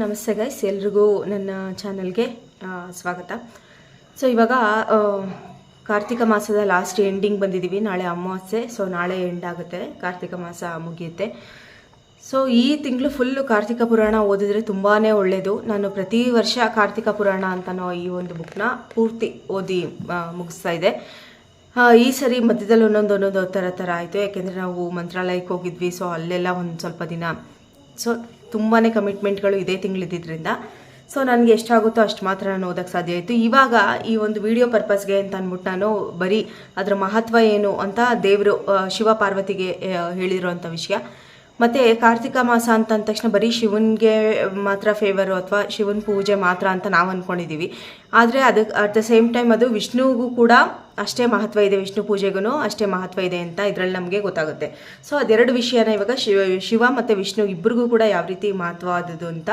ನಮಸ್ತೆ ಗೈಸ್ ಎಲ್ರಿಗೂ ನನ್ನ ಚಾನಲ್ಗೆ ಸ್ವಾಗತ. ಸೊ ಇವಾಗ ಕಾರ್ತಿಕ ಮಾಸದ ಲಾಸ್ಟ್ ಎಂಡಿಂಗ್ ಬಂದಿದ್ದೀವಿ ನಾಳೆ ಅಮಾವಾಸ್ಯೆ ಸೊ ನಾಳೆ ಎಂಡ್ ಆಗುತ್ತೆ. ಕಾರ್ತಿಕ ಮಾಸ ಮುಗಿಯುತ್ತೆ. ಸೊ ಈ ತಿಂಗಳು ಫುಲ್ಲು ಕಾರ್ತಿಕ ಪುರಾಣ ಓದಿದ್ರೆ ತುಂಬಾ ಒಳ್ಳೆಯದು ನಾನು ಪ್ರತಿ ವರ್ಷ ಕಾರ್ತಿಕ ಪುರಾಣ ಅಂತನೋ ಈ ಒಂದು ಬುಕ್ನ ಪೂರ್ತಿ ಓದಿ ಮುಗಿಸ್ತಾ ಇದೆ ಈ ಸರಿ ಮಧ್ಯದಲ್ಲಿ ಒಂದೊಂದು ಒಂದೊಂದು ಥರ ಥರ ಆಯಿತು. ಯಾಕೆಂದರೆ ನಾವು ಮಂತ್ರಾಲಯಕ್ಕೆ ಹೋಗಿದ್ವಿ ಸೊ ಅಲ್ಲೆಲ್ಲ ಒಂದು ಸ್ವಲ್ಪ ದಿನ. ಸೊ ತುಂಬಾ ಕಮಿಟ್ಮೆಂಟ್ಗಳು ಇದೇ ತಿಂಗಳಿದ್ದರಿಂದ ಸೊ ನನಗೆ ಎಷ್ಟಾಗುತ್ತೋ ಅಷ್ಟು ಮಾತ್ರ ನಾನು ಓದೋಕ್ಕೆ ಸಾಧ್ಯ ಆಯಿತು. ಇವಾಗ ಈ ಒಂದು ವಿಡಿಯೋ ಪರ್ಪಸ್ಗೆ ಅಂತ ಅಂದ್ಬಿಟ್ಟು ನಾನು ಬರೀ ಅದರ ಮಹತ್ವ ಏನು ಅಂತ ದೇವರು ಶಿವ ಪಾರ್ವತಿಗೆ ಹೇಳಿರೋಂಥ ವಿಷಯ. ಮತ್ತು ಕಾರ್ತಿಕ ಮಾಸ ಅಂತ ಅಂದ ತಕ್ಷಣ ಬರೀ ಶಿವನಿಗೆ ಮಾತ್ರ ಫೇವರು ಅಥವಾ ಶಿವನ ಪೂಜೆ ಮಾತ್ರ ಅಂತ ನಾವು ಅಂದ್ಕೊಂಡಿದ್ದೀವಿ ಆದರೆ ಅದಕ್ಕೆ ಅಟ್ ದ ಸೇಮ್ ಟೈಮ್ ಅದು ವಿಷ್ಣುವಿಗೂ ಕೂಡ ಅಷ್ಟೇ ಮಹತ್ವ ಇದೆ, ವಿಷ್ಣು ಪೂಜೆಗೂ ಅಷ್ಟೇ ಮಹತ್ವ ಇದೆ ಅಂತ ಇದರಲ್ಲಿ ನಮಗೆ ಗೊತ್ತಾಗುತ್ತೆ. ಸೊ ಅದೆರಡು ವಿಷಯನ ಇವಾಗ ಶಿವ ಶಿವ ಮತ್ತು ವಿಷ್ಣು ಇಬ್ಬರಿಗೂ ಕೂಡ ಯಾವ ರೀತಿ ಮಹತ್ವ ಆದದ್ದು ಅಂತ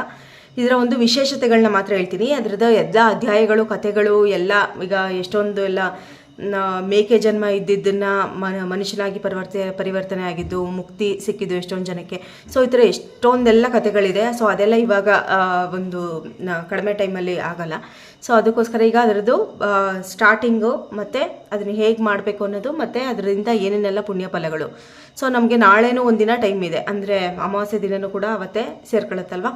ಇದರ ಒಂದು ವಿಶೇಷತೆಗಳನ್ನ ಮಾತ್ರ ಹೇಳ್ತೀನಿ. ಅದರದ ಎಲ್ಲ ಅಧ್ಯಾಯಗಳು, ಕಥೆಗಳು, ಎಲ್ಲ ಈಗ ಎಷ್ಟೊಂದು ಎಲ್ಲ ಮೇಕೆ ಜನ್ಮ ಇದ್ದಿದ್ದನ್ನ ಮನ, ಮನುಷ್ಯನಾಗಿ ಪರಿವರ್ತೆ, ಪರಿವರ್ತನೆ ಆಗಿದ್ದು, ಮುಕ್ತಿ ಸಿಕ್ಕಿದ್ದು ಎಷ್ಟೊಂದು ಜನಕ್ಕೆ. ಸೊ ಈ ಥರ ಎಷ್ಟೊಂದೆಲ್ಲ ಕಥೆಗಳಿದೆ. ಸೊ ಅದೆಲ್ಲ ಇವಾಗ ಒಂದು ಕಡಿಮೆ ಟೈಮಲ್ಲಿ ಆಗಲ್ಲ. ಸೊ ಅದಕ್ಕೋಸ್ಕರ ಈಗ ಅದರದ್ದು ಸ್ಟಾರ್ಟಿಂಗು ಮತ್ತು ಅದನ್ನು ಹೇಗೆ ಮಾಡಬೇಕು ಅನ್ನೋದು, ಮತ್ತು ಅದರಿಂದ ಏನೇನೆಲ್ಲ ಪುಣ್ಯ ಫಲಗಳು ಸೊ ನಮಗೆ ನಾಳೆನೂ ಒಂದಿನ ಟೈಮ್ ಇದೆ. ಅಂದರೆ, ಅಮಾವಾಸ್ಯೆ ದಿನನೂ ಕೂಡ ಅವತ್ತೇ ಸೇರ್ಕೊಳ್ಳುತ್ತಲ್ವಾ?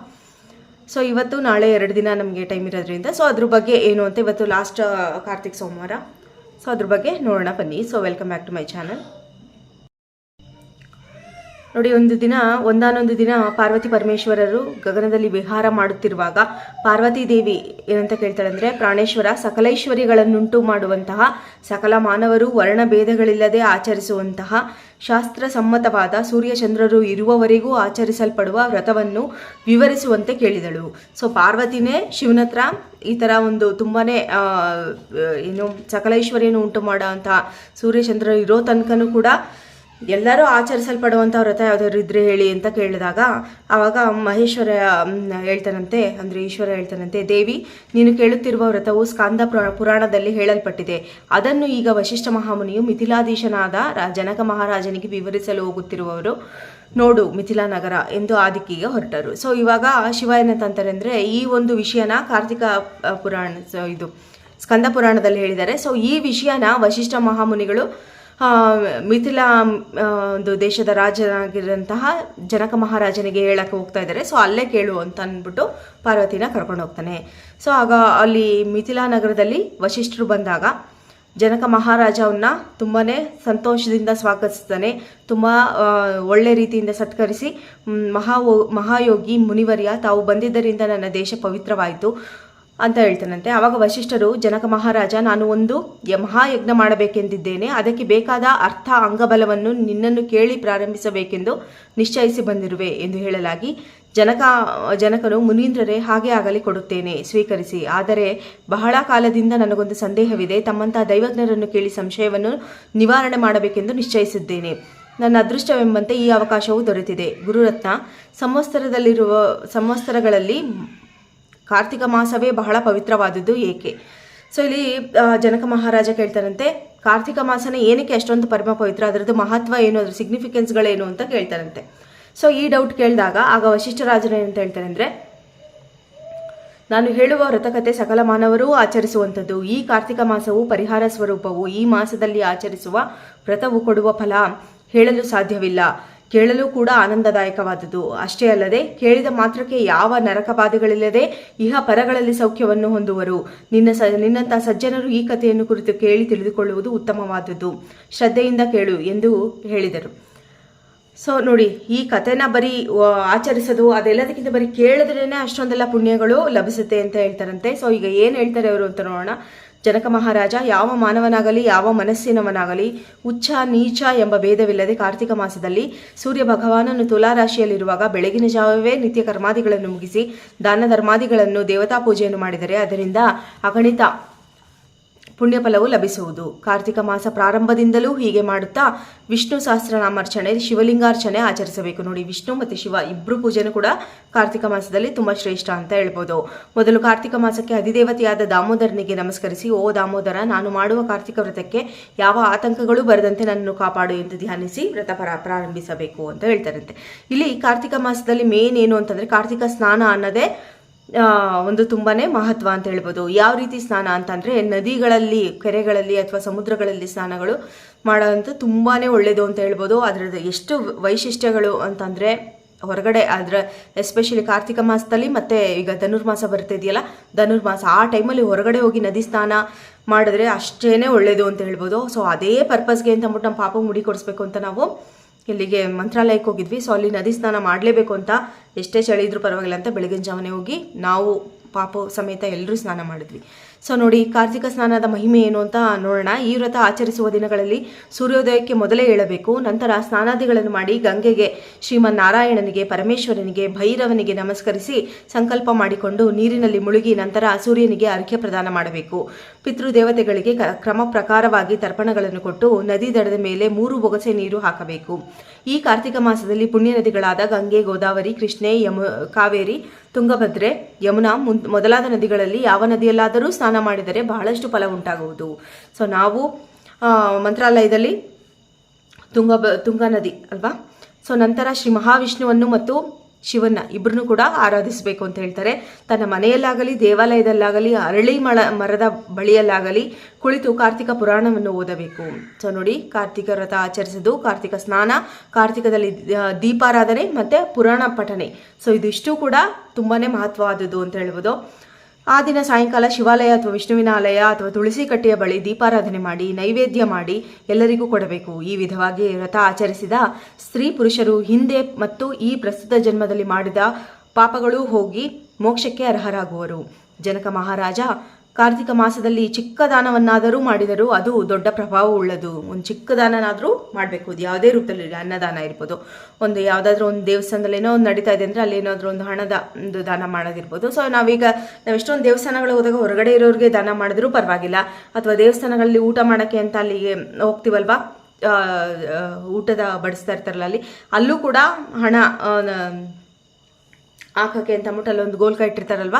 ಸೊ ಇವತ್ತು ನಾಳೆ ಎರಡು ದಿನ ನಮಗೆ ಟೈಮ್ ಇರೋದ್ರಿಂದ. ಸೊ ಅದ್ರ ಬಗ್ಗೆ ಏನು ಅಂತ ಇವತ್ತು ಲಾಸ್ಟ್ ಕಾರ್ತಿಕ್ ಸೋಮವಾರ ಸೊ ಅದ್ರ ಬಗ್ಗೆ ನೋಡೋಣ ಬನ್ನಿ. So welcome back to my channel ನೋಡಿ, ಒಂದು ದಿನ, ಒಂದಾನೊಂದು ದಿನ ಪಾರ್ವತಿ ಪರಮೇಶ್ವರರು ಗಗನದಲ್ಲಿ ವಿಹಾರ ಮಾಡುತ್ತಿರುವಾಗ ಪಾರ್ವತಿ ದೇವಿ ಏನಂತ ಕೇಳ್ತಾಳೆ ಅಂದರೆ, ಪ್ರಾಣೇಶ್ವರ, ಸಕಲೈಶ್ವರ್ಯಗಳನ್ನುಂಟು ಮಾಡುವಂತಹ ಸಕಲ ಮಾನವರು ವರ್ಣಭೇದಗಳಿಲ್ಲದೆ ಆಚರಿಸುವಂತಹ ಶಾಸ್ತ್ರಸಮ್ಮತವಾದ ಸೂರ್ಯಚಂದ್ರರು ಇರುವವರೆಗೂ ಆಚರಿಸಲ್ಪಡುವ ವ್ರತವನ್ನು ವಿವರಿಸುವಂತೆ ಕೇಳಿದಳು. ಸೊ, ಪಾರ್ವತಿನೇ, ಶಿವನತ್ರ ಈ ಥರ ಒಂದು ತುಂಬಾ ಏನು ಸಕಲೇಶ್ವರಿಯನ್ನು ಉಂಟು ಮಾಡೋಂತಹ ಸೂರ್ಯಚಂದ್ರರು ಇರೋ ತನಕನೂ ಕೂಡ ಎಲ್ಲರೂ ಆಚರಿಸಲ್ಪಡುವಂಥ ವ್ರತ ಯಾವ್ದಾದ್ರು ಇದ್ರೆ ಹೇಳಿ ಅಂತ ಕೇಳಿದಾಗ ಆವಾಗ ಮಹೇಶ್ವರ ಹೇಳ್ತಾನಂತೆ, ಅಂದರೆ ಈಶ್ವರ ಹೇಳ್ತಾನಂತೆ, ದೇವಿ, ನೀನು ಕೇಳುತ್ತಿರುವ ವ್ರತವು ಸ್ಕಾಂದ ಪುರಾ- ಪುರಾಣದಲ್ಲಿ ಹೇಳಲ್ಪಟ್ಟಿದೆ. ಅದನ್ನು ಈಗ ವಶಿಷ್ಠ ಮಹಾಮುನಿಯು ಮಿಥಿಲಾಧೀಶನಾದ ಜನಕ ಮಹಾರಾಜನಿಗೆ ವಿವರಿಸಲು ಹೋಗುತ್ತಿರುವವರು ನೋಡು ಮಿಥಿಲಾ ನಗರ ಎಂದು ಆದಿಕ್ಕಿಗೆ ಹೊರಟರು. ಸೊ ಇವಾಗ ಶಿವ ಏನಂತಾರೆ ಅಂದರೆ ಈ ಒಂದು ವಿಷಯನ ಕಾರ್ತಿಕ ಪುರಾಣ ಇದು ಸ್ಕಂದ ಪುರಾಣದಲ್ಲಿ ಹೇಳಿದ್ದಾರೆ. ಸೊ ಈ ವಿಷಯನ ವಶಿಷ್ಠ ಮಹಾಮುನಿಗಳು ಮಿಥಿಲಾ ಒಂದು ದೇಶದ ರಾಜನಾಗಿರೋಂತಹ ಜನಕ ಮಹಾರಾಜನಿಗೆ ಹೇಳಕ್ಕೆ ಹೋಗ್ತಾ ಇದ್ದಾರೆ. ಸೊ, ಅಲ್ಲೇ ಕೇಳು ಅಂತ ಅಂದ್ಬಿಟ್ಟು ಪಾರ್ವತಿನ ಕರ್ಕೊಂಡು ಹೋಗ್ತಾನೆ. ಸೊ, ಆಗ ಅಲ್ಲಿ ಮಿಥಿಲಾ ನಗರದಲ್ಲಿ ವಶಿಷ್ಠರು ಬಂದಾಗ ಜನಕ ಮಹಾರಾಜವನ್ನ ತುಂಬಾ ಸಂತೋಷದಿಂದ ಸ್ವಾಗತಿಸ್ತಾನೆ. ತುಂಬ ಒಳ್ಳೆ ರೀತಿಯಿಂದ ಸತ್ಕರಿಸಿ ಮಹಾ ಮಹಾಯೋಗಿ ಮುನಿವರ್ಯ, ತಾವು ಬಂದಿದ್ದರಿಂದ ನನ್ನ ದೇಶ ಪವಿತ್ರವಾಯಿತು. ಅಂತ ಹೇಳ್ತಾನಂತೆ. ಆವಾಗ ವಶಿಷ್ಠರು ಜನಕ ಮಹಾರಾಜ, ನಾನು ಒಂದು ಮಹಾಯಜ್ಞ ಮಾಡಬೇಕೆಂದಿದ್ದೇನೆ. ಅದಕ್ಕೆ ಬೇಕಾದ ಅರ್ಥ ಅಂಗಬಲವನ್ನು ನಿನ್ನನ್ನು ಕೇಳಿ ಪ್ರಾರಂಭಿಸಬೇಕೆಂದು ನಿಶ್ಚಯಿಸಿ ಬಂದಿರುವೆ, ಎಂದು ಹೇಳಲಾಗಿ ಜನಕ, ಜನಕನು ಮುನೀಂದ್ರರೇ, ಹಾಗೆ ಆಗಲಿ ಕೊಡುತ್ತೇನೆ, ಸ್ವೀಕರಿಸಿ. ಆದರೆ ಬಹಳ ಕಾಲದಿಂದ ನನಗೊಂದು ಸಂದೇಹವಿದೆ. ತಮ್ಮಂತಹ ದೈವಜ್ಞರನ್ನು ಕೇಳಿ ಸಂಶಯವನ್ನು ನಿವಾರಣೆ ಮಾಡಬೇಕೆಂದು ನಿಶ್ಚಯಿಸಿದ್ದೇನೆ. ನನ್ನ ಅದೃಷ್ಟವೆಂಬಂತೆ ಈ ಅವಕಾಶವು ದೊರೆತಿದೆ. ಗುರುರತ್ನ, ಸಂವತ್ಸರದಲ್ಲಿರುವ, ಸಂವತ್ಸರಗಳಲ್ಲಿ ಕಾರ್ತಿಕ ಮಾಸವೇ ಬಹಳ ಪವಿತ್ರವಾದದ್ದು ಏಕೆ? ಸೊ ಇಲ್ಲಿ ಜನಕ ಮಹಾರಾಜ ಕೇಳ್ತಾರಂತೆ, ಕಾರ್ತಿಕ ಮಾಸನ ಏನಕ್ಕೆ ಅಷ್ಟೊಂದು ಪರಮ ಪವಿತ್ರ, ಅದರದ್ದು ಮಹತ್ವ ಏನು, ಅದ್ರ ಸಿಗ್ನಿಫಿಕೆನ್ಸ್ಗಳೇನು ಅಂತ ಕೇಳ್ತಾರಂತೆ. ಸೊ ಈ ಡೌಟ್ ಕೇಳಿದಾಗ, ಆಗ ವಶಿಷ್ಠ ರಾಜನ ಏನಂತ ಹೇಳ್ತಾರೆ ಅಂದರೆ ನಾನು ಹೇಳುವ ವ್ರತಕತೆ ಸಕಲ ಮಾನವರೂ ಆಚರಿಸುವಂಥದ್ದು, ಈ ಕಾರ್ತಿಕ ಮಾಸವು ಪರಿಹಾರ ಸ್ವರೂಪವು, ಈ ಮಾಸದಲ್ಲಿ ಆಚರಿಸುವ ವ್ರತವು ಕೊಡುವ ಫಲ ಹೇಳಲು ಸಾಧ್ಯವಿಲ್ಲ. ಕೇಳಲು ಕೂಡ ಆನಂದದಾಯಕವಾದದ್ದು. ಅಷ್ಟೇ ಅಲ್ಲದೆ, ಕೇಳಿದ ಮಾತ್ರಕ್ಕೆ ಯಾವ ನರಕ ಬಾಧೆಗಳಿಲ್ಲದೆ ಇಹ ಪರಗಳಲ್ಲಿ ಸೌಖ್ಯವನ್ನು ಹೊಂದುವರು. ನಿನ್ನ ಸ ನಿನ್ನಂತಹ ಸಜ್ಜನರು ಈ ಕಥೆಯನ್ನು ಕುರಿತು ಕೇಳಿ ತಿಳಿದುಕೊಳ್ಳುವುದು ಉತ್ತಮವಾದದ್ದು. ಶ್ರದ್ಧೆಯಿಂದ ಕೇಳು ಎಂದು ಹೇಳಿದರು. ಸೊ, ನೋಡಿ, ಈ ಕಥೆನ ಬರೀ ಆಚರಿಸೋದು, ಅದೆಲ್ಲದಕ್ಕಿಂತ ಬರೀ ಕೇಳಿದ್ರೇನೆ ಅಷ್ಟೊಂದೆಲ್ಲ ಪುಣ್ಯಗಳು ಲಭಿಸುತ್ತೆ ಅಂತ ಹೇಳ್ತಾರಂತೆ. ಸೊ, ಈಗ ಏನು ಹೇಳ್ತಾರೆ ಅವರು ಅಂತ ನೋಡೋಣ. ಜನಕ ಮಹಾರಾಜ, ಯಾವ ಮಾನವನಾಗಲಿ, ಯಾವ ಮನಸ್ಸಿನವನಾಗಲಿ ಉಚ್ಚ ನೀಚ ಎಂಬ ಭೇದವಿಲ್ಲದೆ ಕಾರ್ತಿಕ ಮಾಸದಲ್ಲಿ ಸೂರ್ಯ ಭಗವಾನನು ತುಲಾರಾಶಿಯಲ್ಲಿರುವಾಗ ಬೆಳಗಿನ ಜಾವವೇ ನಿತ್ಯ ಕರ್ಮಾದಿಗಳನ್ನು ಮುಗಿಸಿ ದಾನ ಧರ್ಮಾದಿಗಳನ್ನು ದೇವತಾ ಪೂಜೆಯನ್ನು ಮಾಡಿದರೆ, ಅದರಿಂದ ಅಗಣಿತ ಪುಣ್ಯ ಫಲವು ಲಭಿಸುವುದು. ಕಾರ್ತಿಕ ಮಾಸ ಪ್ರಾರಂಭದಿಂದಲೂ ಹೀಗೆ ಮಾಡುತ್ತಾ ವಿಷ್ಣು ಸಹಸ್ರನಾಮಾರ್ಚನೆ, ಶಿವಲಿಂಗಾರ್ಚನೆ ಆಚರಿಸಬೇಕು. ನೋಡಿ, ವಿಷ್ಣು ಮತ್ತು ಶಿವ ಇಬ್ಬರು ಪೂಜೆನೂ ಕೂಡ ಕಾರ್ತಿಕ ಮಾಸದಲ್ಲಿ ತುಂಬ ಶ್ರೇಷ್ಠ ಅಂತ ಹೇಳ್ಬೋದು. ಮೊದಲು ಕಾರ್ತಿಕ ಮಾಸಕ್ಕೆ ಅಧಿದೇವತೆಯಾದ ದಾಮೋದರನಿಗೆ ನಮಸ್ಕರಿಸಿ, ಓ ದಾಮೋದರ, ನಾನು ಮಾಡುವ ಕಾರ್ತಿಕ ವ್ರತಕ್ಕೆ ಯಾವ ಆತಂಕಗಳು ಬರದಂತೆ ನನ್ನನ್ನು ಕಾಪಾಡು ಎಂದು ಧ್ಯಾನಿಸಿ ವ್ರತ ಪರ ಪ್ರಾರಂಭಿಸಬೇಕು ಅಂತ ಹೇಳ್ತಾರಂತೆ. ಇಲ್ಲಿ ಕಾರ್ತಿಕ ಮಾಸದಲ್ಲಿ ಮೇನ್ ಏನು ಅಂತಂದರೆ, ಕಾರ್ತಿಕ ಸ್ನಾನ ಅನ್ನೋದೇ ಒಂದು ತುಂಬಾನೇ ಮಹತ್ವ ಅಂತ ಹೇಳ್ಬೋದು. ಯಾವ ರೀತಿ ಸ್ನಾನ ಅಂತಂದ್ರೆ ನದಿಗಳಲ್ಲಿ, ಕೆರೆಗಳಲ್ಲಿ ಅಥವಾ ಸಮುದ್ರಗಳಲ್ಲಿ ಸ್ನಾನಗಳು ಮಾಡೋದಂತೂ ತುಂಬಾನೇ ಒಳ್ಳೆಯದು ಅಂತ ಹೇಳ್ಬೋದು. ಅದರದ್ದು ಎಷ್ಟು ವೈಶಿಷ್ಟ್ಯಗಳು ಅಂತಂದ್ರೆ ಹೊರಗಡೆ ಅದರ ಎಸ್ಪೆಷಲಿ ಕಾರ್ತಿಕ ಮಾಸದಲ್ಲಿ ಮತ್ತೆ ಈಗ ಧನುರ್ಮಾಸ ಬರ್ತಿದೆಯಲ್ಲ, ಧನುರ್ಮಾಸ ಆ ಟೈಮಲ್ಲಿ ಹೊರಗಡೆ ಹೋಗಿ ನದಿ ಸ್ನಾನ ಮಾಡಿದ್ರೆ ಅಷ್ಟೇ ಒಳ್ಳೆಯದು ಅಂತ ಹೇಳ್ಬೋದು. ಸೊ ಅದೇ ಪರ್ಪಸ್ಗೆ ಅಂತ ಅಂದ್ಬಿಟ್ಟು ನಮ್ಮ ಪಾಪ ಮುಡಿ ಕೊಡಿಸ್ಬೇಕು ಅಂತ ನಾವು ಇಲ್ಲಿಗೆ ಮಂತ್ರಾಲಯಕ್ಕೆ ಹೋಗಿದ್ವಿ. ಸೊ ಅಲ್ಲಿ ನದಿ ಸ್ನಾನ ಮಾಡಲೇಬೇಕು ಅಂತ ಎಷ್ಟೇ ಚಳಿ ಇದ್ರೂ ಪರವಾಗಿಲ್ಲ ಅಂತ ಬೆಳಗಿನ ಜಾವನೆ ಹೋಗಿ ನಾವು ಪಾಪ ಸಮೇತ ಎಲ್ಲರೂ ಸ್ನಾನ ಮಾಡಿದ್ವಿ. ಸೊ ನೋಡಿ ಕಾರ್ತಿಕ ಸ್ನಾನದ ಮಹಿಮೆ ಏನು ಅಂತ ನೋಡೋಣ. ಈ ವ್ರತ ಆಚರಿಸುವ ದಿನಗಳಲ್ಲಿ ಸೂರ್ಯೋದಯಕ್ಕೆ ಮೊದಲೇ ಏಳಬೇಕು ನಂತರ ಸ್ನಾನಾದಿಗಳನ್ನು ಮಾಡಿ ಗಂಗೆಗೆ, ಶ್ರೀಮನ್ನಾರಾಯಣನಿಗೆ, ಪರಮೇಶ್ವರನಿಗೆ, ಭೈರವನಿಗೆ ನಮಸ್ಕರಿಸಿ ಸಂಕಲ್ಪ ಮಾಡಿಕೊಂಡು ನೀರಿನಲ್ಲಿ ಮುಳುಗಿ ನಂತರ ಸೂರ್ಯನಿಗೆ ಅರ್ಘ್ಯ ಪ್ರದಾನ ಮಾಡಬೇಕು. ಪಿತೃದೇವತೆಗಳಿಗೆ ಕ್ರಮ ಪ್ರಕಾರವಾಗಿ ತರ್ಪಣಗಳನ್ನು ಕೊಟ್ಟು ನದಿ ದಡದ ಮೇಲೆ ಮೂರು ಬೊಗಸೆ ನೀರು ಹಾಕಬೇಕು. ಈ ಕಾರ್ತಿಕ ಮಾಸದಲ್ಲಿ ಪುಣ್ಯ ನದಿಗಳಾದ ಗಂಗೆ, ಗೋದಾವರಿ, ಕೃಷ್ಣೆ, ಯಮು, ಕಾವೇರಿ, ತುಂಗಭದ್ರೆ, ಯಮುನಾ ಮುನ್ ಮೊದಲಾದ ನದಿಗಳಲ್ಲಿ ಯಾವ ನದಿಯಲ್ಲಾದರೂ ಸ್ನಾನ ಮಾಡಿದರೆ ಬಹಳಷ್ಟು ಫಲ ಉಂಟಾಗುವುದು. ಸೊ, ನಾವು ಮಂತ್ರಾಲಯದಲ್ಲಿ ತುಂಗ ತುಂಗಾ ನದಿ, ಅಲ್ವಾ? ಸೊ, ನಂತರ ಶ್ರೀ ಮಹಾವಿಷ್ಣುವನ್ನು ಮತ್ತು ಶಿವನ್ನ ಇಬ್ಬರನ್ನು ಕೂಡ ಆರಾಧಿಸಬೇಕು ಅಂತ ಹೇಳ್ತಾರೆ. ತನ್ನ ಮನೆಯಲ್ಲಾಗಲಿ, ದೇವಾಲಯದಲ್ಲಾಗಲಿ, ಅರಳಿ ಮಳ, ಮರದ ಬಳಿಯಲ್ಲಾಗಲಿ ಕುಳಿತು ಕಾರ್ತಿಕ ಪುರಾಣವನ್ನು ಓದಬೇಕು. ಸೊ, ನೋಡಿ, ಕಾರ್ತಿಕ ವ್ರತ ಆಚರಿಸೋದು ಕಾರ್ತಿಕ ಸ್ನಾನ, ಕಾರ್ತಿಕದಲ್ಲಿ ದೀಪಾರಾಧನೆ ಮತ್ತು ಪುರಾಣ ಪಠನೆ. ಸೊ, ಇದಿಷ್ಟು ಕೂಡ ತುಂಬಾ ಮಹತ್ವವಾದದ್ದು ಅಂತ ಹೇಳ್ಬೋದು. ಆ ದಿನ ಸಾಯಂಕಾಲ ಶಿವಾಲಯ ಅಥವಾ ವಿಷ್ಣುವಿನ ಆಲಯ ಅಥವಾ ತುಳಸಿ ಕಟ್ಟೆಯ ಬಳಿ ದೀಪಾರಾಧನೆ ಮಾಡಿ, ನೈವೇದ್ಯ ಮಾಡಿ ಎಲ್ಲರಿಗೂ ಕೊಡಬೇಕು. ಈ ವಿಧವಾಗಿ ವ್ರತ ಆಚರಿಸಿದ ಸ್ತ್ರೀ ಪುರುಷರು ಹಿಂದೆ ಮತ್ತು ಈ ಪ್ರಸ್ತುತ ಜನ್ಮದಲ್ಲಿ ಮಾಡಿದ ಪಾಪಗಳು ಹೋಗಿ ಮೋಕ್ಷಕ್ಕೆ ಅರ್ಹರಾಗುವರು. ಜನಕ ಮಹಾರಾಜ ಕಾರ್ತಿಕ ಮಾಸದಲ್ಲಿ ಚಿಕ್ಕ ದಾನವನ್ನಾದರೂ ಮಾಡಿದರೂ ಅದು ದೊಡ್ಡ ಪ್ರಭಾವ ಉಳ್ಳದು. ಒಂದು ಚಿಕ್ಕ ದಾನನಾದರೂ ಮಾಡಬೇಕು. ಅದು ಯಾವುದೇ ರೂಪದಲ್ಲಿ ಅನ್ನದಾನ ಇರ್ಬೋದು. ಒಂದು ಯಾವುದಾದ್ರೂ ಒಂದು ದೇವಸ್ಥಾನದಲ್ಲಿ ಏನೋ ಒಂದು ನಡೀತಾ ಇದೆ ಅಂದರೆ ಅಲ್ಲಿ ಏನಾದರೂ ಒಂದು ಹಣದ ಒಂದು ದಾನ ಮಾಡೋದಿರ್ಬೋದು. ಸೊ ನಾವೀಗ ನಾವು ಎಷ್ಟೊಂದು ದೇವಸ್ಥಾನಗಳು ಹೋದಾಗ ಹೊರಗಡೆ ಇರೋರಿಗೆ ದಾನ ಮಾಡಿದ್ರೂ ಪರವಾಗಿಲ್ಲ. ಅಥವಾ ದೇವಸ್ಥಾನಗಳಲ್ಲಿ ಊಟ ಮಾಡೋಕ್ಕೆ ಅಂತ ಅಲ್ಲಿಗೆ ಹೋಗ್ತೀವಲ್ವಾ? ಊಟದ ಬಡಿಸ್ತಾ ಇರ್ತಾರಲ್ಲ ಅಲ್ಲಿ. ಅಲ್ಲೂ ಕೂಡ ಹಣ ಹಾಕಕ್ಕೆ ಅಂತ ಅಂದ್ಬಿಟ್ಟು ಅಲ್ಲೊಂದು ಗೋಲ್ಕ ಇಟ್ಟಿರ್ತಾರಲ್ವ?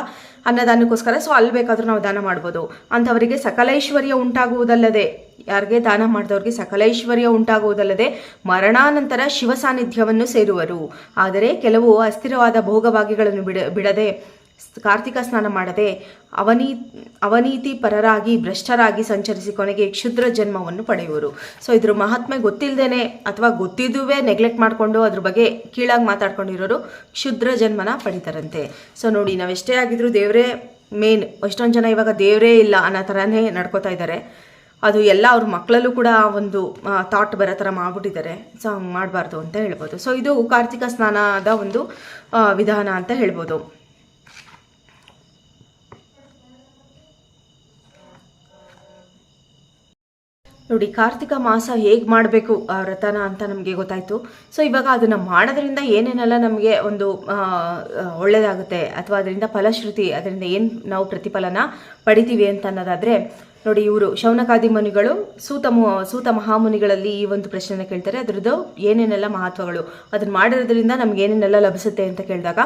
ಅನ್ನದಾನಕ್ಕೋಸ್ಕರ. ಸೊ ಅಲ್ಲಿ ಬೇಕಾದರೂ ನಾವು ದಾನ ಮಾಡ್ಬೋದು. ಅಂಥವರಿಗೆ ಸಕಲೈಶ್ವರ್ಯ ಉಂಟಾಗುವುದಲ್ಲದೆ, ಯಾರಿಗೆ ದಾನ ಮಾಡಿದವ್ರಿಗೆ ಸಕಲೈಶ್ವರ್ಯ ಉಂಟಾಗುವುದಲ್ಲದೆ, ಮರಣಾನಂತರ ಶಿವ ಸಾನ್ನಿಧ್ಯವನ್ನು ಸೇರುವರು. ಆದರೆ, ಕೆಲವು ಅಸ್ಥಿರವಾದ ಭೋಗಭಾಗ್ಯಗಳನ್ನು ಬಿಡ, ಬಿಡದೆ ಕಾರ್ತಿಕ ಸ್ನಾನ ಮಾಡದೆ ಅವನೀ, ಅವನೀತಿ ಪರರಾಗಿ ಭ್ರಷ್ಟರಾಗಿ ಸಂಚರಿಸಿ ಕೊನೆಗೆ ಕ್ಷುದ್ರ ಜನ್ಮವನ್ನು ಪಡೆಯುವರು. ಸೊ ಇದ್ರ ಮಹಾತ್ಮೆ ಗೊತ್ತಿಲ್ಲದೇನೆ ಅಥವಾ ಗೊತ್ತಿದ್ದುವೇ ನೆಗ್ಲೆಕ್ಟ್ ಮಾಡಿಕೊಂಡು ಅದ್ರ ಬಗ್ಗೆ ಕೀಳಾಗಿ ಮಾತಾಡ್ಕೊಂಡಿರೋರು ಕ್ಷುದ್ರ ಜನ್ಮನ ಪಡಿತಾರಂತೆ. ಸೊ ನೋಡಿ, ನಾವೆಷ್ಟೇ ಆಗಿದ್ರು ದೇವರೇ ಮೇನ್ ಎಷ್ಟೊಂದು ಜನ ಇವಾಗ ದೇವರೇ ಇಲ್ಲ ಅನ್ನೋ ಥರನೇ ನಡ್ಕೋತಾ ಇದ್ದಾರೆ. ಅದು ಎಲ್ಲ ಅವ್ರ ಮಕ್ಕಳಲ್ಲೂ ಕೂಡ ಒಂದು ಥಾಟ್ ಬರೋ ಥರ ಮಾಡ್ಬಿಟ್ಟಿದ್ದಾರೆ. ಸೊ ಮಾಡಬಾರ್ದು ಅಂತ ಹೇಳ್ಬೋದು. ಸೊ ಇದು ಕಾರ್ತಿಕ ಸ್ನಾನದ ಒಂದು ವಿಧಾನ ಅಂತ ಹೇಳ್ಬೋದು. ನೋಡಿ, ಕಾರ್ತಿಕ ಮಾಸ ಹೇಗೆ ಮಾಡಬೇಕು, ಆ ವ್ರತನ ಅಂತ ನಮಗೆ ಗೊತ್ತಾಯಿತು. ಸೊ ಇವಾಗ ಅದನ್ನು ಮಾಡೋದ್ರಿಂದ ಏನೇನೆಲ್ಲ ನಮಗೆ ಒಂದು ಒಳ್ಳೆಯದಾಗುತ್ತೆ ಅಥವಾ ಅದರಿಂದ ಫಲಶ್ರುತಿ, ಅದರಿಂದ ಏನು ನಾವು ಪ್ರತಿಫಲನ ಪಡಿತೀವಿ ಅಂತ ಅನ್ನೋದಾದರೆ ನೋಡಿ, ಇವರು ಶೌನಕಾದಿ ಮುನಿಗಳು, ಸೂತ ಸೂತ ಮಹಾಮುನಿಗಳಲ್ಲಿ ಈ ಒಂದು ಪ್ರಶ್ನೆನ ಕೇಳ್ತಾರೆ. ಅದರದ್ದು ಏನೇನೆಲ್ಲ ಮಹತ್ವಗಳು, ಅದನ್ನು ಮಾಡಿರೋದ್ರಿಂದ ನಮ್ಗೆ ಏನೇನೆಲ್ಲ ಲಭಿಸುತ್ತೆ ಅಂತ ಕೇಳಿದಾಗ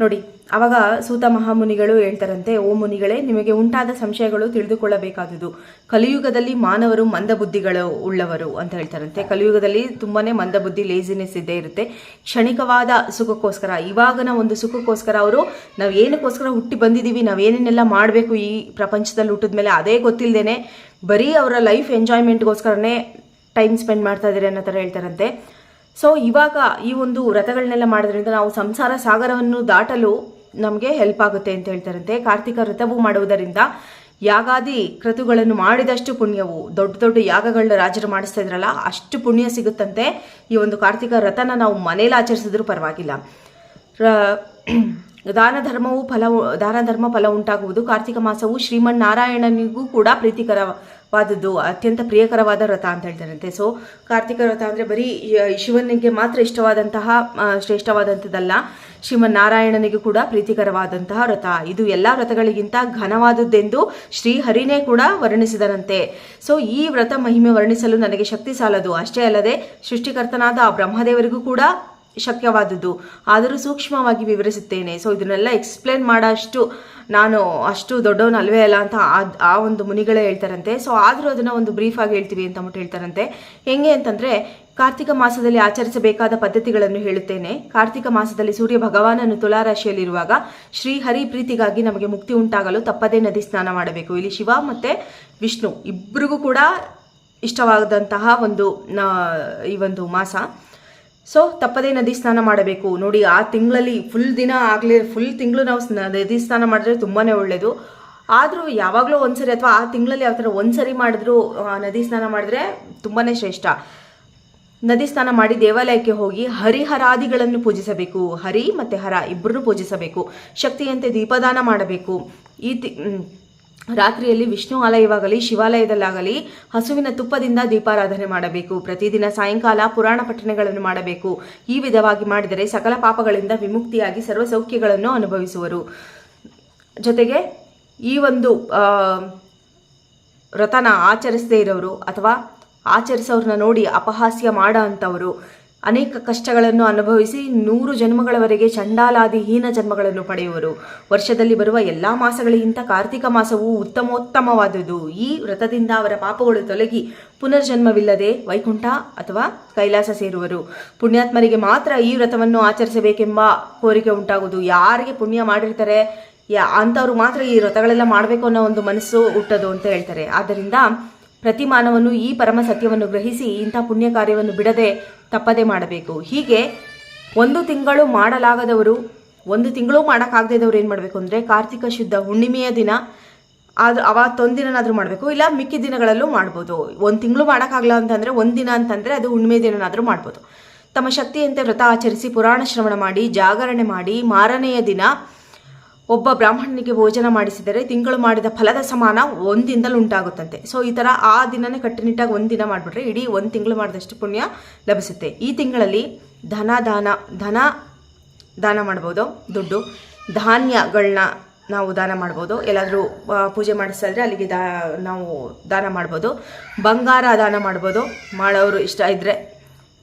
ನೋಡಿ, ಅವಾಗ ಸೂತ ಮಹಾಮುನಿಗಳು ಹೇಳ್ತಾರಂತೆ, ಓ ಮುನಿಗಳೇ, ನಿಮಗೆ ಉಂಟಾದ ಸಂಶಯಗಳು ತಿಳಿದುಕೊಳ್ಳಬೇಕಾದುದು. ಕಲಿಯುಗದಲ್ಲಿ ಮಾನವರು ಮಂದಬುದ್ಧಿಗಳು ಉಳ್ಳವರು, ಅಂತ ಹೇಳ್ತಾರಂತೆ. ಕಲಿಯುಗದಲ್ಲಿ ತುಂಬಾನೇ ಮಂದಬುದ್ಧಿ ಲೇಸಿನೆಸ್ ಇದ್ದೇ ಇರುತ್ತೆ. ಕ್ಷಣಿಕವಾದ ಸುಖಕ್ಕೋಸ್ಕರ, ಇವಾಗಿನ ಒಂದು ಸುಖಕ್ಕೋಸ್ಕರ ಅವರು, ನಾವು ಏನಕ್ಕೋಸ್ಕರ ಹುಟ್ಟಿ ಬಂದಿದ್ದೀವಿ ನಾವು ಏನೇನೆಲ್ಲ ಮಾಡಬೇಕು ಈ ಪ್ರಪಂಚದಲ್ಲಿ ಹುಟ್ಟಿದ ಮೇಲೆ ಅದೇ ಗೊತ್ತಿಲ್ಲದೇನೆ ಬರೀ ಅವರ ಲೈಫ್ ಎಂಜಾಯ್ಮೆಂಟ್ಗೋಸ್ಕರನೇ ಟೈಮ್ ಸ್ಪೆಂಡ್ ಮಾಡ್ತಾ ಇದ್ದಾರೆ ಅನ್ನೋ ಥರ ಹೇಳ್ತಾರಂತೆ. ಸೊ ಇವಾಗ ಈ ಒಂದು ವ್ರತಗಳನ್ನೆಲ್ಲ ಮಾಡೋದ್ರಿಂದ ನಾವು ಸಂಸಾರ ಸಾಗರವನ್ನು ದಾಟಲು ನಮಗೆ ಹೆಲ್ಪ್ ಆಗುತ್ತೆ ಅಂತ ಹೇಳ್ತಾರಂತೆ. ಕಾರ್ತಿಕ ವ್ರತವು ಮಾಡುವುದರಿಂದ ಯಾಗಾದಿ ಕೃತುಗಳನ್ನು ಮಾಡಿದಷ್ಟು ಪುಣ್ಯವು, ದೊಡ್ಡ ದೊಡ್ಡ ಯಾಗಗಳನ್ನ ರಾಜರು ಮಾಡಿಸ್ತಾ ಇದ್ರಲ್ಲ, ಅಷ್ಟು ಪುಣ್ಯ ಸಿಗುತ್ತಂತೆ. ಈ ಒಂದು ಕಾರ್ತಿಕ ವ್ರತನ ನಾವು ಮನೇಲಿ ಆಚರಿಸಿದ್ರೂ ಪರವಾಗಿಲ್ಲ. ದಾನ ಧರ್ಮವು ಫಲ, ದಾನ ಧರ್ಮ ಫಲ ಉಂಟಾಗುವುದು ಕಾರ್ತಿಕ ಮಾಸವು ಶ್ರೀಮನ್ನಾರಾಯಣನಿಗೂ ಕೂಡ ಪ್ರೀತಿಕರವಾದದ್ದು ಅತ್ಯಂತ ಪ್ರಿಯಕರವಾದ ವ್ರತ ಅಂತ ಹೇಳ್ತಾರಂತೆ. ಸೊ ಕಾರ್ತಿಕ ವ್ರತ ಅಂದರೆ ಬರೀ ಶಿವನಿಗೆ ಮಾತ್ರ ಇಷ್ಟವಾದಂತಹ ಶ್ರೇಷ್ಠವಾದಂಥದ್ದಲ್ಲ. ಶ್ರೀಮನ್ನಾರಾಯಣನಿಗೂ ಕೂಡ ಪ್ರೀತಿಕರವಾದಂತಹ ವ್ರತ. ಇದು ಎಲ್ಲ ವ್ರತಗಳಿಗಿಂತ ಘನವಾದದ್ದೆಂದು ಶ್ರೀಹರಿನೇ ಕೂಡ ವರ್ಣಿಸಿದರಂತೆ. ಸೊ ಈ ವ್ರತ ಮಹಿಮೆ ವರ್ಣಿಸಲು ನನಗೆ ಶಕ್ತಿ ಸಾಲದು. ಅಷ್ಟೇ ಅಲ್ಲದೆ, ಸೃಷ್ಟಿಕರ್ತನಾದ ಆ ಬ್ರಹ್ಮದೇವರಿಗೂ ಕೂಡ ಶಕ್ಯವಾದದ್ದು. ಆದರೂ ಸೂಕ್ಷ್ಮವಾಗಿ ವಿವರಿಸುತ್ತೇನೆ. ಸೊ ಇದನ್ನೆಲ್ಲ ಎಕ್ಸ್ಪ್ಲೇನ್ ಮಾಡೋಷ್ಟು ನಾನು ಅಷ್ಟು ದೊಡ್ಡವನಲ್ವೇ ಅಲ್ಲ ಅಂತ ಆ- ಒಂದು ಮುನಿಗಳೇ ಹೇಳ್ತಾರಂತೆ. ಸೊ ಆದರೂ ಅದನ್ನು ಒಂದು ಬ್ರೀಫ್ ಆಗಿ ಹೇಳ್ತೀವಿ ಅಂತ ಅಂದ್ಬಿಟ್ಟು ಹೇಳ್ತಾರಂತೆ. ಹೆಂಗೆ ಅಂತಂದರೆ, ಕಾರ್ತಿಕ ಮಾಸದಲ್ಲಿ ಆಚರಿಸಬೇಕಾದ ಪದ್ಧತಿಗಳನ್ನು ಹೇಳುತ್ತೇನೆ. ಕಾರ್ತಿಕ ಮಾಸದಲ್ಲಿ ಸೂರ್ಯ ಭಗವಾನನು ತುಲಾರಾಶಿಯಲ್ಲಿರುವಾಗ ಶ್ರೀಹರಿ ಪ್ರೀತಿಗಾಗಿ ನಮಗೆ ಮುಕ್ತಿ ಉಂಟಾಗಲು ತಪ್ಪದೇ ನದಿ ಸ್ನಾನ ಮಾಡಬೇಕು. ಇಲ್ಲಿ ಶಿವ ಮತ್ತು ವಿಷ್ಣು ಇಬ್ಬರಿಗೂ ಕೂಡ ಇಷ್ಟವಾದಂತಹ ಒಂದು ಈ ಒಂದು ಮಾಸ. ಸೊ ತಪ್ಪದೇ ನದಿ ಸ್ನಾನ ಮಾಡಬೇಕು. ನೋಡಿ, ಆ ತಿಂಗಳಲ್ಲಿ ಫುಲ್ ದಿನ ಆಗಲಿ ಫುಲ್ ತಿಂಗಳು ನಾವು ನದಿ ಸ್ನಾನ ಮಾಡಿದ್ರೆ ತುಂಬಾ ಒಳ್ಳೆಯದು ಆದರೂ ಯಾವಾಗಲೂ ಒಂದ್ಸರಿ ಅಥವಾ ಆ ತಿಂಗಳಲ್ಲಿ ಯಾವ ಥರ ಒಂದ್ಸರಿ ಮಾಡಿದ್ರು ನದಿ ಸ್ನಾನ ಮಾಡಿದ್ರೆ ತುಂಬಾ ಶ್ರೇಷ್ಠ. ನದಿ ಸ್ನಾನ ಮಾಡಿ ದೇವಾಲಯಕ್ಕೆ ಹೋಗಿ ಹರಿಹರಾದಿಗಳನ್ನು ಪೂಜಿಸಬೇಕು. ಹರಿ ಮತ್ತು ಹರ ಇಬ್ಬರನ್ನು ಪೂಜಿಸಬೇಕು. ಶಕ್ತಿಯಂತೆ ದೀಪದಾನ ಮಾಡಬೇಕು. ಈ ರಾತ್ರಿಯಲ್ಲಿ ವಿಷ್ಣು ಆಲಯವಾಗಲಿ, ಶಿವಾಲಯದಲ್ಲಾಗಲಿ ಹಸುವಿನ ತುಪ್ಪದಿಂದ ದೀಪಾರಾಧನೆ ಮಾಡಬೇಕು. ಪ್ರತಿದಿನ ಸಾಯಂಕಾಲ ಪುರಾಣ ಪಠಣೆಗಳನ್ನು ಮಾಡಬೇಕು. ಈ ವಿಧವಾಗಿ ಮಾಡಿದರೆ ಸಕಲ ಪಾಪಗಳಿಂದ ವಿಮುಕ್ತಿಯಾಗಿ ಸರ್ವ ಸೌಖ್ಯಗಳನ್ನು ಅನುಭವಿಸುವರು. ಜೊತೆಗೆ ಈ ಒಂದು ವ್ರತನ ಆಚರಿಸದೇ ಇರೋರು ಅಥವಾ ಆಚರಿಸೋರನ್ನ ನೋಡಿ ಅಪಹಾಸ್ಯ ಮಾಡೋ ಅಂಥವರು ಅನೇಕ ಕಷ್ಟಗಳನ್ನು ಅನುಭವಿಸಿ ನೂರು ಜನ್ಮಗಳವರೆಗೆ ಚಂಡಾಲಾದಿ ಹೀನ ಜನ್ಮಗಳನ್ನು ಪಡೆಯುವರು. ವರ್ಷದಲ್ಲಿ ಬರುವ ಎಲ್ಲ ಮಾಸಗಳಿಗಿಂತ ಕಾರ್ತಿಕ ಮಾಸವು ಉತ್ತಮೋತ್ತಮವಾದುದು. ಈ ವ್ರತದಿಂದ ಅವರ ಪಾಪಗಳು ತೊಲಗಿ ಪುನರ್ಜನ್ಮವಿಲ್ಲದೆ ವೈಕುಂಠ ಅಥವಾ ಕೈಲಾಸ ಸೇರುವರು. ಪುಣ್ಯಾತ್ಮರಿಗೆ ಮಾತ್ರ ಈ ವ್ರತವನ್ನು ಆಚರಿಸಬೇಕೆಂಬ ಕೋರಿಕೆ ಉಂಟಾಗುವುದು. ಯಾರಿಗೆ ಪುಣ್ಯ ಮಾಡಿರ್ತಾರೆ, ಯಾ ಮಾತ್ರ ಈ ವ್ರತಗಳೆಲ್ಲ ಮಾಡಬೇಕು ಅನ್ನೋ ಒಂದು ಮನಸ್ಸು ಹುಟ್ಟದು ಅಂತ ಹೇಳ್ತಾರೆ. ಆದ್ದರಿಂದ ಪ್ರತಿ ಮಾನವನು ಈ ಪರಮ ಸತ್ಯವನ್ನು ಗ್ರಹಿಸಿ ಇಂಥ ಪುಣ್ಯ ಕಾರ್ಯವನ್ನು ಬಿಡದೆ ತಪ್ಪದೆ ಮಾಡಬೇಕು. ಹೀಗೆ ಒಂದು ತಿಂಗಳು ಮಾಡಲಾಗದವರು, ಒಂದು ತಿಂಗಳು ಮಾಡೋಕ್ಕಾಗದೇ ಇದ್ದವ್ರು ಏನು ಮಾಡಬೇಕು ಅಂದರೆ ಕಾರ್ತಿಕ ಶುದ್ಧ ಹುಣ್ಣಿಮೆಯ ದಿನ ಆದ್ರೆ ದಿನನಾದರೂ ಮಾಡಬೇಕು. ಇಲ್ಲ ಮಿಕ್ಕಿ ದಿನಗಳಲ್ಲೂ ಮಾಡ್ಬೋದು. ಒಂದು ತಿಂಗಳು ಮಾಡೋಕ್ಕಾಗಲ್ಲ ಅಂತಂದರೆ ಒಂದು ದಿನ ಅಂತಂದರೆ ಅದು ಹುಣ್ಣಿಮೆ ದಿನನಾದರೂ ಮಾಡ್ಬೋದು. ತಮ್ಮ ಶಕ್ತಿಯಂತೆ ವ್ರತ ಆಚರಿಸಿ ಪುರಾಣ ಶ್ರವಣ ಮಾಡಿ, ಜಾಗರಣೆ ಮಾಡಿ ಮಾರನೆಯ ದಿನ ಒಬ್ಬ ಬ್ರಾಹ್ಮಣನಿಗೆ ಭೋಜನ ಮಾಡಿಸಿದರೆ ತಿಂಗಳು ಮಾಡಿದ ಫಲದ ಸಮಾನ ಒಂದಿನದಲ್ಲಿ ಉಂಟಾಗುತ್ತಂತೆ. ಸೊ ಈ ಥರ ಆ ದಿನನೇ ಕಟ್ಟುನಿಟ್ಟಾಗಿ ಒಂದು ದಿನ ಮಾಡಿಬಿಟ್ರೆ ಇಡೀ ಒಂದು ತಿಂಗಳು ಮಾಡಿದಷ್ಟು ಪುಣ್ಯ ಲಭಿಸುತ್ತೆ. ಈ ತಿಂಗಳಲ್ಲಿ ಧನ, ದಾನ ಧನ ದಾನ ಮಾಡ್ಬೋದು, ದುಡ್ಡು. ಧಾನ್ಯಗಳನ್ನ ನಾವು ದಾನ ಮಾಡ್ಬೋದು. ಎಲ್ಲಾದರೂ ಪೂಜೆ ಮಾಡಿಸಿದ್ರೆ ಅಲ್ಲಿಗೆ ದಾ, ನಾವು ದಾನ ಮಾಡ್ಬೋದು. ಬಂಗಾರ ದಾನ ಮಾಡ್ಬೋದು. ಮಾಡೋರು ಇಷ್ಟ ಇದ್ದರೆ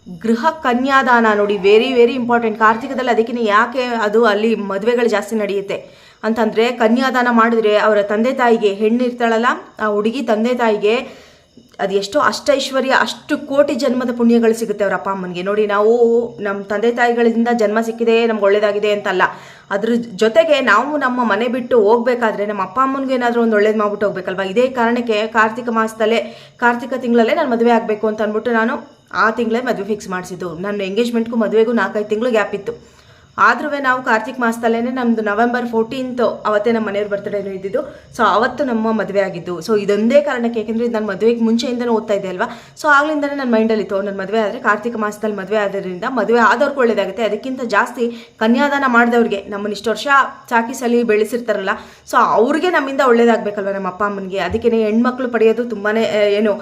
ಗೃಹ ಕನ್ಯಾದಾನ ನೋಡಿ ವೆರಿ ವೆರಿ ಇಂಪಾರ್ಟೆಂಟ್ ಕಾರ್ತಿಕದಲ್ಲಿ ಅದಕ್ಕಿಂತ ಯಾಕೆ ಅದು ಅಲ್ಲಿ ಮದುವೆಗಳು ಜಾಸ್ತಿ ನಡೆಯುತ್ತೆ? ಅಂತಂದರೆ ಕನ್ಯಾದಾನ ಮಾಡಿದ್ರೆ ಅವರ ತಂದೆ ತಾಯಿಗೆ ಹೆಣ್ಣು ಇರ್ತಾಳಲ್ಲ, ಆ ಹುಡುಗಿ ತಂದೆ ತಾಯಿಗೆ ಅದು ಎಷ್ಟೋ ಅಷ್ಟೈಶ್ವರ್ಯ ಅಷ್ಟು ಕೋಟಿ ಜನ್ಮದ ಪುಣ್ಯಗಳು ಸಿಗುತ್ತೆ ಅವ್ರ ಅಪ್ಪ ಅಮ್ಮನಿಗೆ. ನೋಡಿ, ನಾವು ನಮ್ಮ ತಂದೆ ತಾಯಿಗಳಿಂದ ಜನ್ಮ ಸಿಕ್ಕಿದೆ, ನಮ್ಗೆ ಒಳ್ಳೇದಾಗಿದೆ ಅಂತಲ್ಲ. ಅದ್ರ ಜೊತೆಗೆ ನಾವು ನಮ್ಮ ಮನೆ ಬಿಟ್ಟು ಹೋಗ್ಬೇಕಾದ್ರೆ ನಮ್ಮ ಅಪ್ಪ ಅಮ್ಮನಿಗೆ ಏನಾದರೂ ಒಂದು ಒಳ್ಳೇದು ಮಾಡ್ಬಿಟ್ಟು ಹೋಗ್ಬೇಕಲ್ವಾ? ಇದೇ ಕಾರಣಕ್ಕೆ ಕಾರ್ತಿಕ ಮಾಸದಲ್ಲೇ, ಕಾರ್ತಿಕ ತಿಂಗಳಲ್ಲೇ ನಾನು ಮದುವೆ ಆಗಬೇಕು ಅಂತ ಅಂದ್ಬಿಟ್ಟು ನಾನು ಆ ತಿಂಗಳೇ ಮದುವೆ ಫಿಕ್ಸ್ ಮಾಡಿಸಿದ್ದು. ನನ್ನ ಎಂಗೇಜ್ಮೆಂಟ್ಗೂ ಮದುವೆಗೂ ನಾಲ್ಕೈದು ತಿಂಗಳು ಗ್ಯಾಪ್ ಇತ್ತು. ಆದ್ರೂ ನಾವು ಕಾರ್ತಿಕ್ ಮಾಸದಲ್ಲೇ ನಮ್ಮದು ನವೆಂಬರ್ ಫೋರ್ಟೀನ್ತ್ ಅವತ್ತೇ ನಮ್ಮ ಮನೆಯವ್ರ ಬರ್ತಡೇನೂ ಇದ್ದಿದ್ದು. ಸೊ ಅವತ್ತು ನಮ್ಮ ಮದುವೆ ಆಗಿದ್ದು. ಸೊ ಇದೊಂದೇ ಕಾರಣಕ್ಕೆ ಯಾಕೆಂದರೆ ನಾನು ಮದುವೆಗೆ ಮುಂಚೆಯಿಂದನೂ ಓದ್ತಾ ಇದ್ದೆ ಅಲ್ವಾ? ಸೊ ಆಗ್ಲಿಂದನೇ ನನ್ನ ಮೈಂಡಲ್ಲಿತ್ತು ನನ್ನ ಮದುವೆ ಆದರೆ ಕಾರ್ತಿಕ ಮಾಸದಲ್ಲಿ ಮದುವೆ ಆದ್ರಿಂದ ಮದುವೆ ಆದವ್ರಿಗೆ ಒಳ್ಳೇದಾಗುತ್ತೆ. ಅದಕ್ಕಿಂತ ಜಾಸ್ತಿ ಕನ್ಯಾದಾನ ಮಾಡಿದವ್ರಿಗೆ ನಮ್ಮನ್ನು ಇಷ್ಟು ವರ್ಷ ಸಾಕಿ ಸಲಿ ಬೆಳೆಸಿರ್ತಾರಲ್ಲ. ಸೊ ಅವ್ರಿಗೆ ನಮ್ಮಿಂದ ಒಳ್ಳೇದಾಗಬೇಕಲ್ವ ನಮ್ಮ ಅಪ್ಪ ಅಮ್ಮನಿಗೆ? ಅದಕ್ಕೆ ಹೆಣ್ಮಕ್ಳು ಪಡೆಯೋದು ತುಂಬಾ ಏನು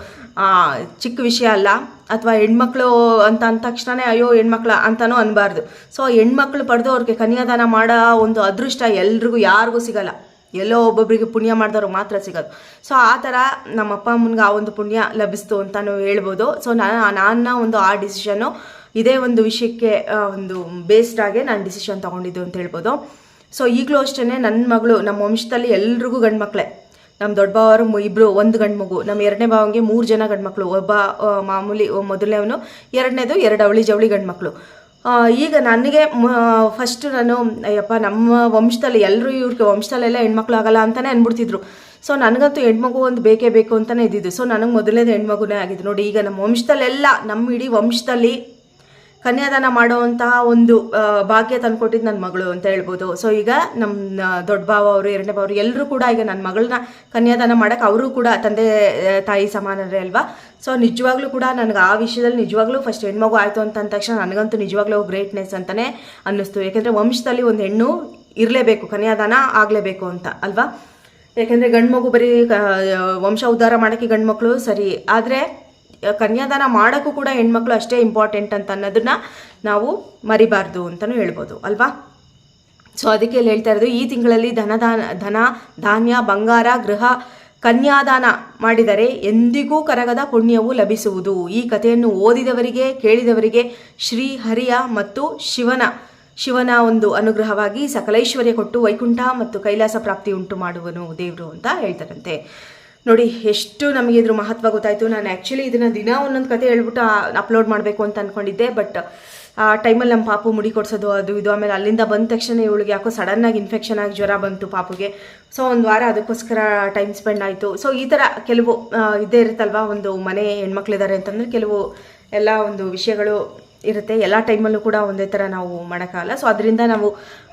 ಚಿಕ್ಕ ವಿಷಯ ಅಲ್ಲ. ಅಥವಾ ಹೆಣ್ಮಕ್ಳು ಅಂತ ಅಂದ ತಕ್ಷಣನೇ, ಅಯ್ಯೋ, ಹೆಣ್ಮಕ್ಳ ಅಂತಲೂ ಅನ್ಬಾರ್ದು. ಸೊ ಹೆಣ್ಮಕ್ಳು ಪಡೆದು ಅವ್ರಿಗೆ ಕನ್ಯಾದಾನ ಮಾಡೋ ಒಂದು ಅದೃಷ್ಟ ಎಲ್ರಿಗೂ, ಯಾರಿಗೂ ಸಿಗಲ್ಲ. ಎಲ್ಲೋ ಒಬ್ಬೊಬ್ಬರಿಗೆ ಪುಣ್ಯ ಮಾಡಿದವ್ರು ಮಾತ್ರ ಸಿಗೋದು. ಸೊ ಆ ಥರ ನಮ್ಮ ಅಪ್ಪ ಅಮ್ಮನಿಗೆ ಆ ಒಂದು ಪುಣ್ಯ ಲಭಿಸ್ತು ಅಂತಲೂ ಹೇಳ್ಬೋದು. ಸೊ ನಾನು ನನ್ನ ಒಂದು ಆ ಡಿಸಿಷನ್ನು ಇದೇ ಒಂದು ವಿಷಯಕ್ಕೆ ಒಂದು ಬೇಸ್ಡಾಗೆ ನಾನು ಡಿಸಿಷನ್ ತೊಗೊಂಡಿದ್ದು ಅಂತ ಹೇಳ್ಬೋದು. ಸೊ ಈಗಲೂ ಅಷ್ಟೇ ನನ್ನ ಮಗಳು, ನಮ್ಮ ವಂಶದಲ್ಲಿ ಎಲ್ರಿಗೂ ಗಂಡು ಮಕ್ಕಳೇ ನಮ್ಮ ದೊಡ್ಡ ಬಾವರು ಇಬ್ಬರು ಒಂದು ಗಂಡು ಮಗು. ನಮ್ಮ ಎರಡನೇ ಭಾವಂಗೆ ಮೂರು ಜನ ಗಂಡು ಮಕ್ಕಳು ಒಬ್ಬ ಮಾಮೂಲಿ ಮೊದಲನೇವನು ಎರಡನೇದು ಎರಡು ಅವಳಿ ಜವಳಿ ಗಂಡು ಮಕ್ಕಳು ಈಗ ನನಗೆ ಫಸ್ಟ್ ನಾನು, ಅಯ್ಯಪ್ಪ, ನಮ್ಮ ವಂಶದಲ್ಲಿ ಎಲ್ಲರೂ ಇವ್ರಿಗೆ ವಂಶದಲ್ಲೆಲ್ಲ ಹೆಣ್ಮಕ್ಳು ಆಗಲ್ಲ ಅಂತಲೇ ಅಂದ್ಬಿಡ್ತಿದ್ರು ಸೊ ನನಗಂತೂ ಹೆಣ್ಮಗು ಒಂದು ಬೇಕೇ ಬೇಕು ಅಂತಲೇ ಇದ್ದಿದ್ದು. ಸೊ ನನಗೆ ಮೊದಲನೇದು ಹೆಣ್ಮಗುನೇ ಆಗಿದ್ದು. ನೋಡಿ, ಈಗ ನಮ್ಮ ವಂಶದಲ್ಲೆಲ್ಲ, ನಮ್ಮ ಇಡೀ ವಂಶದಲ್ಲಿ ಕನ್ಯಾದಾನ ಮಾಡುವಂತಹ ಒಂದು ಭಾಗ್ಯ ತಂದ್ಕೊಟ್ಟಿದ್ದು ನನ್ನ ಮಗಳು ಅಂತ ಹೇಳ್ಬೋದು. ಸೊ ಈಗ ನಮ್ಮ ದೊಡ್ಡ ಭಾವ ಅವರು, ಎರಡನೇ ಭಾವರು ಎಲ್ಲರೂ ಕೂಡ ಈಗ ನನ್ನ ಮಗಳನ್ನ ಕನ್ಯಾದಾನ ಮಾಡೋಕೆ ಅವರು ಕೂಡ ತಂದೆ ತಾಯಿ ಸಮಾನರೇ ಅಲ್ವಾ? ಸೊ ನಿಜವಾಗ್ಲೂ ಕೂಡ ನನಗೆ ಆ ವಿಷಯದಲ್ಲಿ ನಿಜವಾಗ್ಲೂ ಫಸ್ಟ್ ಹೆಣ್ಮಗು ಆಯಿತು ಅಂತ ಅಂದ ತಕ್ಷಣ ನನಗಂತೂ ನಿಜವಾಗ್ಲೂ ಗ್ರೇಟ್ನೆಸ್ ಅಂತಲೇ ಅನ್ನಿಸ್ತು. ಯಾಕೆಂದರೆ ವಂಶದಲ್ಲಿ ಒಂದು ಹೆಣ್ಣು ಇರಲೇಬೇಕು, ಕನ್ಯಾದಾನ ಆಗಲೇಬೇಕು ಅಂತ, ಅಲ್ವಾ? ಯಾಕೆಂದರೆ ಗಂಡು ಮಗು ಬರೀ ವಂಶ ಉದ್ಧಾರ ಮಾಡೋಕ್ಕೆ ಗಂಡು ಮಕ್ಕಳು ಸರಿ. ಆದರೆ ಕನ್ಯಾದಾನ ಮಾಡೋಕ್ಕೂ ಕೂಡ ಹೆಣ್ಮಕ್ಳು ಅಷ್ಟೇ ಇಂಪಾರ್ಟೆಂಟ್ ಅಂತ ಅನ್ನೋದನ್ನ ನಾವು ಮರಿಬಾರ್ದು ಅಂತಲೂ ಹೇಳ್ಬೋದು, ಅಲ್ವಾ? ಸೊ ಅದಕ್ಕೆ ಇಲ್ಲಿ ಹೇಳ್ತಾ ಇರೋದು, ಈ ತಿಂಗಳಲ್ಲಿ ಧನದಾನ ಧನ, ಧಾನ್ಯ, ಬಂಗಾರ, ಗೃಹ, ಕನ್ಯಾದಾನ ಮಾಡಿದರೆ ಎಂದಿಗೂ ಕರಗದ ಪುಣ್ಯವು ಲಭಿಸುವುದು. ಈ ಕಥೆಯನ್ನು ಓದಿದವರಿಗೆ, ಕೇಳಿದವರಿಗೆ ಶ್ರೀ ಹರಿಯ ಮತ್ತು ಶಿವನ ಶಿವನ ಒಂದು ಅನುಗ್ರಹವಾಗಿ ಸಕಲೈಶ್ವರ್ಯ ಕೊಟ್ಟು ವೈಕುಂಠ ಮತ್ತು ಕೈಲಾಸ ಪ್ರಾಪ್ತಿ ಉಂಟು ಮಾಡುವನು ದೇವರು ಅಂತ ಹೇಳ್ತಾರಂತೆ. ನೋಡಿ, ಎಷ್ಟು ನಮಗೆ ಇದ್ರ ಮಹತ್ವ ಗೊತ್ತಾಯಿತು. ನಾನು ಆ್ಯಕ್ಚುಲಿ ಇದನ್ನು ದಿನ ಒಂದೊಂದು ಕತೆ ಹೇಳ್ಬಿಟ್ಟು ಅಪ್ಲೋಡ್ ಮಾಡಬೇಕು ಅಂತ ಅಂದ್ಕೊಂಡಿದ್ದೆ ಬಟ್ ಆ, ಟೈಮಲ್ಲಿ ನಮ್ಮ ಪಾಪು ಮುಡಿ ಕೊಡ್ಸೋದು, ಅದು ಇದು, ಆಮೇಲೆ ಅಲ್ಲಿಂದ ಬಂದ ತಕ್ಷಣ ಇವಳಿಗೆ ಯಾಕೋ ಸಡನ್ನಾಗಿ ಇನ್ಫೆಕ್ಷನ್ ಆಗಿ ಜ್ವರ ಬಂತು ಪಾಪುಗೆ. ಸೊ ಒಂದು ವಾರ ಅದಕ್ಕೋಸ್ಕರ ಟೈಮ್ ಸ್ಪೆಂಡ್ ಆಯಿತು. ಸೊ ಈ ಥರ ಕೆಲವು ಇದೇ ಇರುತ್ತಲ್ವಾ, ಒಂದು ಮನೆ ಹೆಣ್ಮಕ್ಳಿದ್ದಾರೆ ಅಂತಂದರೆ ಕೆಲವು ಎಲ್ಲ ಒಂದು ವಿಷಯಗಳು ಇರುತ್ತೆ. ಎಲ್ಲ ಟೈಮಲ್ಲೂ ಕೂಡ ಒಂದೇ ಥರ ನಾವು ಮಾಡೋಕ್ಕಾಗಲ್ಲ. ಸೊ ಅದರಿಂದ ನಾವು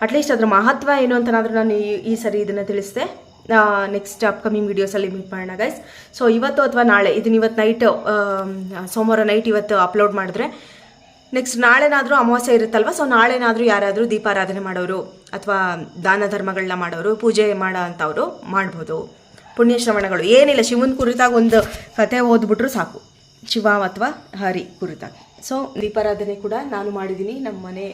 ಅಟ್ಲೀಸ್ಟ್ ಅದರ ಮಹತ್ವ ಏನು ಅಂತನಾದರೂ ನಾನು ಈ ಸರಿ ಇದನ್ನು ತಿಳಿಸಿದೆ. ನೆಕ್ಸ್ಟ್ ಅಪ್ಕಮಿಂಗ್ ವೀಡಿಯೋಸಲ್ಲಿ ಮೀಟ್ ಮಾಡೋಣ ಗೈಸ್ ಸೊ ಇವತ್ತು ಅಥವಾ ನಾಳೆ ಇದನ್ನ ಇವತ್ತು ನೈಟ್ ಸೋಮವಾರ ನೈಟ್ ಇವತ್ತು ಅಪ್ಲೋಡ್ ಮಾಡಿದ್ರೆ ನೆಕ್ಸ್ಟ್ ನಾಳೆನಾದರೂ ಅಮಾವಾಸ್ಯೆ ಇರುತ್ತಲ್ವ? ಸೊ ನಾಳೆನಾದರೂ ಯಾರಾದರೂ ದೀಪಾರಾಧನೆ ಮಾಡೋರು ಅಥವಾ ದಾನ ಧರ್ಮಗಳನ್ನ ಮಾಡೋರು, ಪೂಜೆ ಮಾಡೋ ಅಂಥವ್ರು ಮಾಡ್ಬೋದು. ಪುಣ್ಯಶ್ರವಣಗಳು ಏನಿಲ್ಲ, ಶಿವನ ಕುರಿತಾಗಿ ಒಂದು ಕತೆ ಓದ್ಬಿಟ್ರು ಸಾಕು. ಶಿವ ಅಥವಾ ಹರಿ ಕುರಿತಾಗಿ. ಸೊ ದೀಪಾರಾಧನೆ ಕೂಡ ನಾನು ಮಾಡಿದ್ದೀನಿ. ನಮ್ಮ ಮನೆ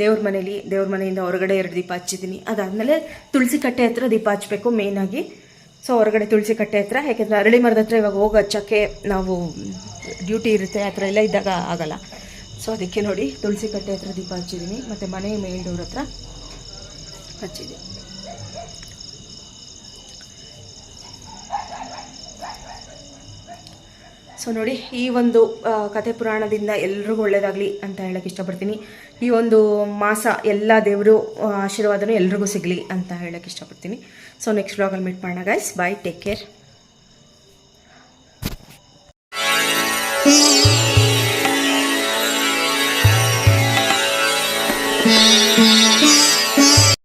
ದೇವ್ರ ಮನೇಲಿ, ದೇವ್ರ ಮನೆಯಿಂದ ಹೊರಗಡೆ ಎರಡು ದೀಪ ಹಚ್ಚಿದ್ದೀನಿ. ಅದಾದಮೇಲೆ ತುಳಸಿ ಕಟ್ಟೆ ಹತ್ರ ದೀಪ ಹಚ್ಚಬೇಕು ಮೇಯ್ನಾಗಿ ಸೊ ಹೊರಗಡೆ ತುಳಸಿ ಕಟ್ಟೆ ಹತ್ರ, ಯಾಕೆಂದರೆ ಅರಳಿ ಮರದ ಹತ್ರ ಇವಾಗ ಹೋಗಿ ಹಚ್ಚೋಕ್ಕೆ ನಾವು ಡ್ಯೂಟಿ ಇರುತ್ತೆ, ಆ ಥರ ಎಲ್ಲ ಇದ್ದಾಗ ಆಗಲ್ಲ. ಸೊ ಅದಕ್ಕೆ ನೋಡಿ ತುಳಸಿ ಕಟ್ಟೆ ಹತ್ರ ದೀಪ ಹಚ್ಚಿದ್ದೀನಿ, ಮತ್ತು ಮನೆ ಮೇಲ್ ಡೋರ್ ಹತ್ರ ಹಚ್ಚಿದ್ದೀನಿ. ಸೊ ನೋಡಿ, ಈ ಒಂದು ಕಥೆ ಪುರಾಣದಿಂದ ಎಲ್ರಿಗೂ ಒಳ್ಳೆಯದಾಗಲಿ ಅಂತ ಹೇಳಕ್ ಇಷ್ಟಪಡ್ತೀನಿ. ಈ ಒಂದು ಮಾಸ ಎಲ್ಲ ದೇವರು ಆಶೀರ್ವಾದನೂ ಎಲ್ರಿಗೂ ಸಿಗಲಿ ಅಂತ ಹೇಳಕ್ ಇಷ್ಟಪಡ್ತೀನಿ. ಸೊ ನೆಕ್ಸ್ಟ್ ಬ್ಲಾಗಲ್ಲಿ ಮೀಟ್ ಮಾಡೋಣ ಗೈಸ್ ಬಾಯ್ ಟೇಕ್ ಕೇರ್